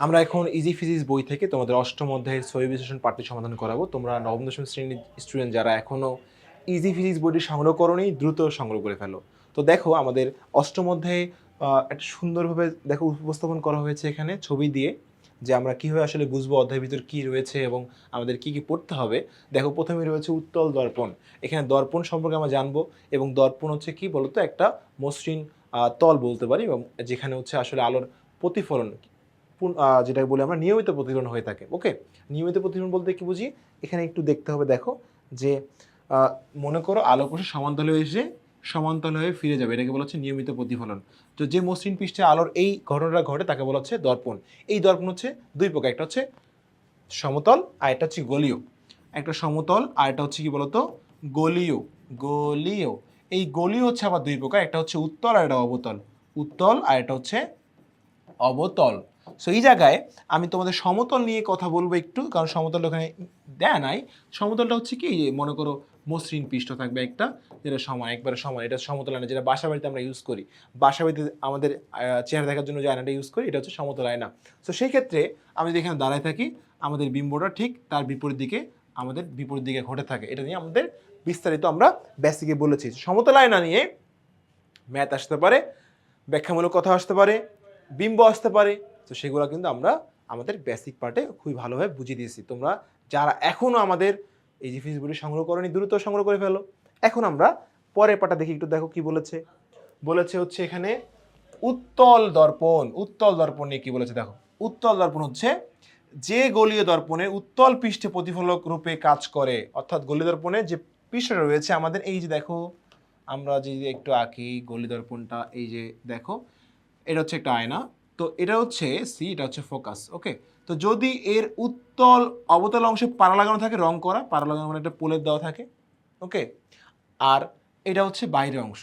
আমরা এখন easy physics বই থেকে তোমাদের অষ্টম অধ্যায়ের ছবি বিশ্লেষণ পাঠটি সমাধান করাবো। তোমরা নবম, দশম শ্রেণির স্টুডেন্ট যারা এখনও ইজি ফিজিক্স বইটি সংগ্রহ করোনি, দ্রুত সংগ্রহ করে ফেলো। তো দেখো, আমাদের অষ্টম অধ্যায়ে একটা সুন্দরভাবে দেখো, উপস্থাপন করা হয়েছে এখানে ছবি দিয়ে যে আমরা কীভাবে আসলে বুঝব অধ্যায়ের ভিতর কী রয়েছে এবং আমাদের কি কি পড়তে হবে। দেখো, প্রথমে রয়েছে উত্তল দর্পণ। এখানে দর্পণ সম্পর্কে আমরা জানব এবং দর্পণ হচ্ছে কি বলতো? একটা মসৃণ তল বলতে পারি এবং যেখানে হচ্ছে আসলে আলোর প্রতিফলন যেটাকে বলি আমরা নিয়মিত প্রতিফলন হয়ে থাকে ওকে নিয়মিত প্রতিফলন বলতে কি বুঝি? এখানে একটু দেখতে হবে, দেখো, যে মনে করো আলো কোষে সমান্তরাল হয়ে এসে সমান্তরাল হয়ে ফিরে যাবে, এটাকে বলা হচ্ছে নিয়মিত প্রতিফলন। তো যে মসৃণ পৃষ্ঠে আলোর এই ঘটনাটা ঘটে, তাকে বলা হচ্ছে দর্পণ। এই দর্পণ হচ্ছে দুই প্রকার, একটা হচ্ছে সমতল আর একটা হচ্ছে গলীয়। একটা সমতল আর একটা হচ্ছে কি বলতো? গলীয় গলীয়। এই গলীয় হচ্ছে আবার দুই প্রকার, একটা হচ্ছে উত্তল আর একটা অবতল। উত্তল আর একটা হচ্ছে অবতল। সো এই জায়গায় আমি তোমাদের সমতল নিয়ে কথা বলব একটু, কারণ সমতল ওখানে দেয়া নাই। সমতলটা হচ্ছে কি মনে করো মসৃণ পৃষ্ঠ থাকবে একটা, যেটা সমান একবারে সমান এটা সমতল আয়না, যেটা বাসা বাড়িতে আমরা ইউজ করি। বাসা বাড়িতে আমাদের চেহারা দেখার জন্য যে আয়নাটা ইউজ করি, এটা হচ্ছে সমতল আয়না। তো সেই ক্ষেত্রে আমি যদি এখানে দাঁড়ায় থাকি, আমাদের বিম্বটা ঠিক তার বিপরীত দিকে, আমাদের বিপরীত দিকে ঘটে থাকে। এটা নিয়ে আমাদের বিস্তারিত আমরা বেসিকে বলেছি। সমতল আয়না নিয়ে ম্যাথ আসতে পারে, ব্যাখ্যামূলক কথা আসতে পারে, বিম্ব আসতে পারে তো সেগুলো কিন্তু আমরা আমাদের বেসিক পার্টে খুবই ভালোভাবে বুঝিয়ে দিয়েছি। তোমরা যারা এখনও আমাদের এই যে ফিজগুলি সংগ্রহ করনি, দ্রুত সংগ্রহ করে ফেলো। এখন আমরা পরের পাটা দেখি, একটু দেখো কি বলেছে। বলেছে হচ্ছে এখানে উত্তল দর্পণ উত্তল দর্পণ নিয়ে কি বলেছে দেখো। উত্তল দর্পণ হচ্ছে যে গলীয় দর্পণে উত্তল পৃষ্ঠে প্রতিফলক রূপে কাজ করে। অর্থাৎ গলীয় দর্পণে যে পৃষ্ঠটা রয়েছে, আমাদের এই যে দেখো, আমরা যে একটু আঁকি গলি দর্পণটা, এই যে দেখো, এটা হচ্ছে একটা আয়না। তো এটা হচ্ছে, সি, এটা হচ্ছে ফোকাস ওকে তো যদি এর উত্তল অবতল অংশে পাড়া লাগানো থাকে, রং করা, পাড়া লাগানো মানে একটা পোলের দেওয়া থাকে ওকে আর এটা হচ্ছে বাইরের অংশ,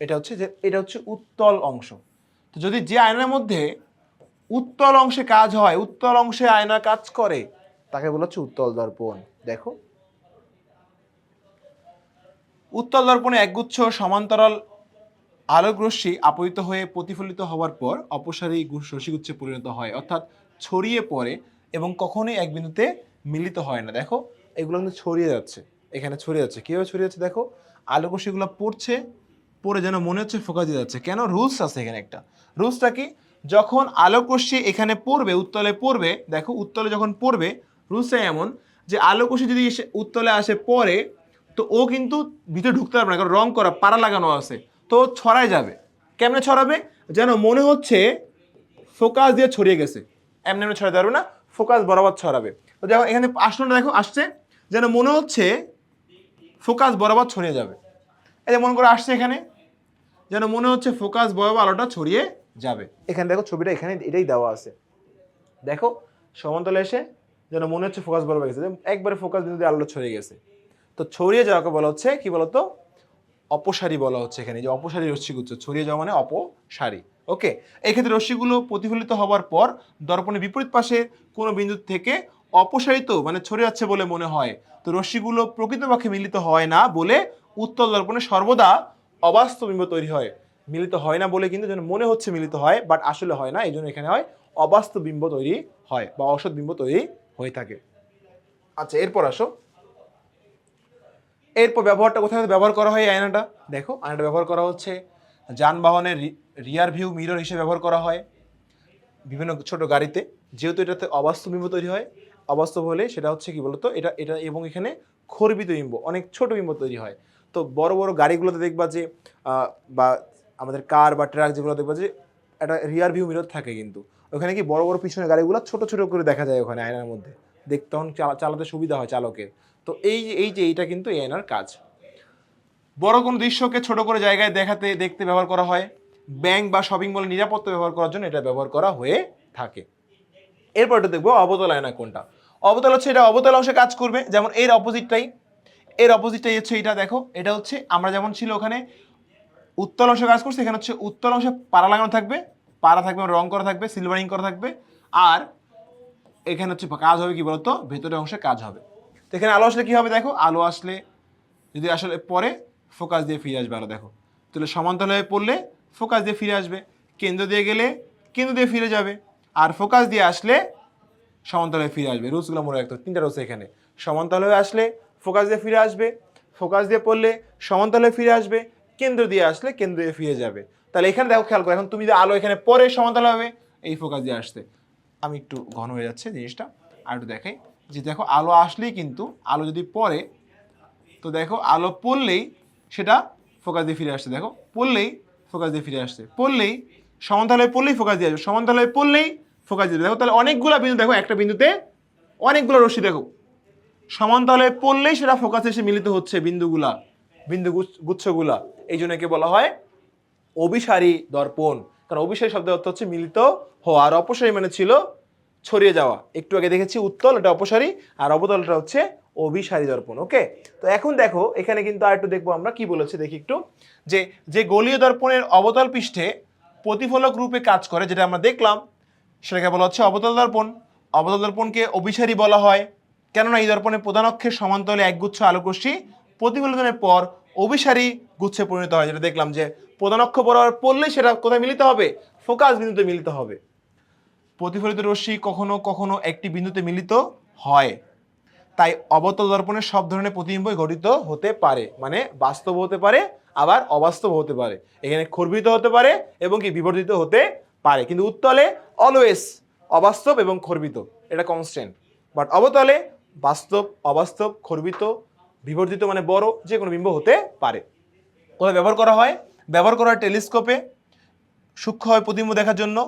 এটা হচ্ছে যে, এটা হচ্ছে উত্তল অংশ। তো যদি যে আয়নার মধ্যে উত্তল অংশে কাজ হয়, উত্তল অংশে আয়না কাজ করে, তাকে বলা হচ্ছে উত্তল দর্পণ, দেখো। উত্তল দর্পণে একগুচ্ছ সমান্তরাল আলোক রশ্মি আপতিত হয়ে প্রতিফলিত হওয়ার পর অপসারী রশ্মিগুচ্ছে পরিণত হয়। অর্থাৎ ছড়িয়ে পড়ে এবং কখনোই এক বিন্দুতে মিলিত হয় না। দেখো, এগুলো কিন্তু ছড়িয়ে যাচ্ছে। এখানে ছড়িয়ে যাচ্ছে। কীভাবে ছড়িয়ে যাচ্ছে? দেখো আলোক রশ্মিগুলো পড়ছে, পড়ে যেন মনে হচ্ছে ফোকাস দিয়ে যাচ্ছে। কেন? রুলস আছে এখানে একটা। রুলসটা কি? যখন আলোক রশ্মি এখানে পড়বে, উত্তলে পড়বে, দেখো, উত্তলে যখন পড়বে, রুলসটা এমন যে আলোক রশ্মি যদি এসে উত্তলে আসে পরে, তো ও কিন্তু ভিতরে ঢুকতে পারবে না। কারণ রং করা, পাড়া লাগানো আছে। তো ছড়ায় যাবে। কেমনে ছড়াবে? যেন মনে হচ্ছে ফোকাস দিয়ে ছড়িয়ে গেছে। এমনি এমনি ছড়াতে পারবে না, ফোকাস বরাবর ছড়াবে। দেখো, এখানে আসনটা দেখো, আসছে। যেন মনে হচ্ছে ফোকাস বরাবর ছড়িয়ে যাবে। এই যে মনে করে আসছে এখানে, যেন মনে হচ্ছে ফোকাস বরাবর আলোটা ছড়িয়ে যাবে। এখানে দেখো, ছবিটা এখানে এটাই দেওয়া আছে। দেখো সমান্তলে এসে যেন মনে হচ্ছে ফোকাস বরাবর গেছে। একবারে ফোকাস বিন্দু দিয়ে আলোটা ছড়িয়ে গেছে। তো ছড়িয়ে যাওয়াকে বলা হচ্ছে কি বলতো? অপসারী বলা হচ্ছে এখানে, যে অপসারী রশ্মিগুচ্ছ ছড়িয়ে যাওয়া মানে অপসারী। ওকে এই ক্ষেত্রে রশ্মিগুলো প্রতিফলিত হওয়ার পর দর্পণের বিপরীত পাশে কোনো বিন্দু থেকে অপসারিত মানে ছড়িয়ে যাচ্ছে বলে মনে হয়। তো রশ্মিগুলো প্রকৃতপক্ষে মিলিত হয় না বলে উত্তল দর্পণে সর্বদা অবাস্তব বিম্ব তৈরি হয়। মিলিত হয় না বলে কিন্তু যেন মনে হচ্ছে মিলিত হয় বাট আসলে হয় না এই জন্য এখানে হয় অবাস্তব বিম্ব তৈরি হয় বা অসৎ বিম্ব তৈরি হয়ে থাকে। আচ্ছা এরপর আসো। এরপর ব্যবহারটা কোথায় ব্যবহার করা হয় এই আয়নাটা? দেখো, আয়নাটা ব্যবহার করা হচ্ছে যানবাহনের রিয়ার ভিউ মিরর হিসেবে ব্যবহার করা হয় বিভিন্ন ছোট গাড়িতে। যেহেতু এটাতে অবাস্তব বিম্ব তৈরি হয়, অবাস্তব হলে সেটা হচ্ছে কি বলতো? এটা এটা এবং এখানে খর্বিত বিম্ব, অনেক ছোট বিম্ব তৈরি হয়। তো বড় বড় গাড়িগুলোতে দেখবা যে বা আমাদের কার বা ট্রাক যেগুলো দেখবা যে, একটা রিয়ার ভিউ মিরর থাকে কিন্তু। ওখানে কি বড় বড় পিছনে গাড়িগুলো ছোট ছোট করে দেখা যায় ওখানে আয়নার মধ্যে। দেখতে তখন চালাতে সুবিধা হয় চালকের। তো এই এই যে, এইটা কিন্তু এই আয়নার কাজ। বড় কোনো দৃশ্যকে ছোট করে জায়গায় দেখাতে, দেখতে ব্যবহার করা হয়। ব্যাংক বা শপিং মলে নিরাপত্তা ব্যবহার করার জন্য এটা ব্যবহার করা হয়ে থাকে। এরপর এটা দেখব অবতল আয়না কোনটা। অবতল হচ্ছে এটা অবতল অংশে কাজ করবে, যেমন এর অপোজিটটাই। এর অপোজিটটাই হচ্ছে এটা, দেখো। এটা হচ্ছে আমরা যেমন ছিল ওখানে, উত্তল অংশে কাজ করছে, এখানে হচ্ছে উত্তল অংশে পাড়া লাগানো থাকবে। পাড়া থাকবে রং করা থাকবে সিলভারিং করা থাকবে। আর এখানে হচ্ছে কাজ হবে কি বলতো? ভেতরের অংশে কাজ হবে। তো এখানে আলো আসলে কি হবে দেখো? আলো আসলে যদি আসলে পরে, ফোকাস দিয়ে ফিরে আসবে আলো, দেখো। তাহলে সমান্তরাল হয়ে পড়লে ফোকাস দিয়ে ফিরে আসবে। কেন্দ্র দিয়ে গেলে কেন্দ্র দিয়ে ফিরে যাবে। আর ফোকাস দিয়ে আসলে সমান্তরালে ফিরে আসবে। রুলসগুলো মনে রাখতে। তিনটা রুলস এখানে। সমান্তরালে আসলে ফোকাস দিয়ে ফিরে আসবে। ফোকাস দিয়ে পড়লে সমান্তরালে ফিরে আসবে। কেন্দ্র দিয়ে আসলে কেন্দ্র দিয়ে ফিরে যাবে। তাহলে এখানে দেখো, খেয়াল করো। এখন তুমি আলো এখানে পরে সমান্তরাল হবে, এই ফোকাস দিয়ে আসতে। আমি একটু ঘন হয়ে যাচ্ছে জিনিসটা। আর একটু দেখাই। যে দেখো আলো আসলেই কিন্তু আলো যদি পড়ে, তো দেখো আলো পড়লেই সেটা ফোকাস দিয়ে ফিরে আসছে। দেখো, পড়লেই ফোকাস দিয়ে ফিরে আসছে। পড়লেই সমান্তরালে পড়লেই ফোকাস দিয়ে আসবে। সমান্তরালে পড়লেই ফোকাস দিয়ে দেখো, তাহলে অনেকগুলো বিন্দু, দেখো, একটা বিন্দুতে অনেকগুলো রশ্মি, দেখো। সমান্তরালে পড়লেই সেটা ফোকাসে এসে মিলিত হচ্ছে বিন্দুগুলা, বিন্দু গুচ্ছ- গুচ্ছগুলা। এই জন্য একে বলা হয় অভিসারী দর্পণ। কারণ অভিসারী শব্দের অর্থ হচ্ছে মিলিত হওয়া। আর অপসারী মানে ছিল ছড়িয়ে যাওয়া। একটু আগে দেখেছি উত্তল, এটা অপসারী, আর অবতলটা হচ্ছে অভিসারী দর্পণ, ওকে? তো এখন দেখো, এখানে কিন্তু আর একটু দেখব আমরা কি বলেছি, দেখি একটু। যে যে গলীয় দর্পণের অবতল পৃষ্ঠে প্রতিফলক রূপে কাজ করে, যেটা আমরা দেখলাম, সেটাকে বলা হচ্ছে অবতল দর্পণ। অবতল দর্পণকে অভিসারী বলা হয়। কেননা এই দর্পণে প্রধান অক্ষের সমান্তরালে একগুচ্ছ আলোকরশ্মি, প্রতিফলনের পর অভিসারী গুচ্ছে পরিণত হয়, যেটা দেখলাম যে প্রধান অক্ষ বরাবর পড়লে সেটা কোথায় মিলিত হবে? ফোকাস বিন্দুতে মিলিত হবে। প্রতিফলিত রশ্মি কখনো কখনো একটি বিন্দুতে মিলিত হয়। তাই অবতল দর্পণের সব ধরনের প্রতিবিম্বই গঠিত হতে পারে। মানে বাস্তব হতে পারে, আবার অবাস্তব হতে পারে। এখানে খর্বিত হতে পারে এবং কি বিবর্ধিত হতে পারে। কিন্তু উত্তলে অলওয়েজ অবাস্তব এবং খর্বিত, এটা কনস্ট্যান্ট বাট অবতলে বাস্তব, অবাস্তব, খর্বিত, বিবর্ধিত মানে বড় যে কোনো বিম্ব হতে পারে। কোথায় ব্যবহার করা হয়? ব্যবহার করা হয় টেলিস্কোপে। সূক্ষ্ম হয় প্রতিম্ব দেখার জন্য।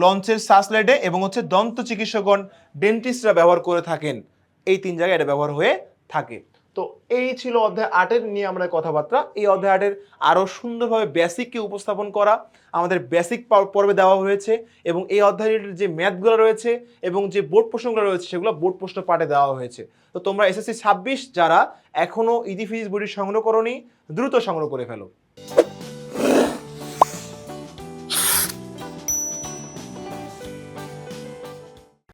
লঞ্চের সাসলাইডে এবং হচ্ছে দন্ত চিকিৎসকগণ ডেন্টিস্টরা ব্যবহার করে থাকেন। এই তিন জায়গায় এটা ব্যবহার হয়ে থাকে। তো এই ছিল অধ্যায় আটের নিয়ে আমরা কথাবার্তা। এই অধ্যায় আটের আরও সুন্দরভাবে বেসিককে উপস্থাপন করা। আমাদের বেসিক পর্বে দেওয়া হয়েছে এবং এই অধ্যায়ের যে ম্যাথগুলো রয়েছে এবং যে বোর্ড প্রশ্নগুলো রয়েছে সেগুলো বোর্ড প্রশ্ন পাঠে দেওয়া হয়েছে। তো তোমরা এসএসসি ছাব্বিশ যারা এখনও ইডি ফিজিক্স বইটি সংগ্রহ করনি, দ্রুত সংগ্রহ করে ফেলো।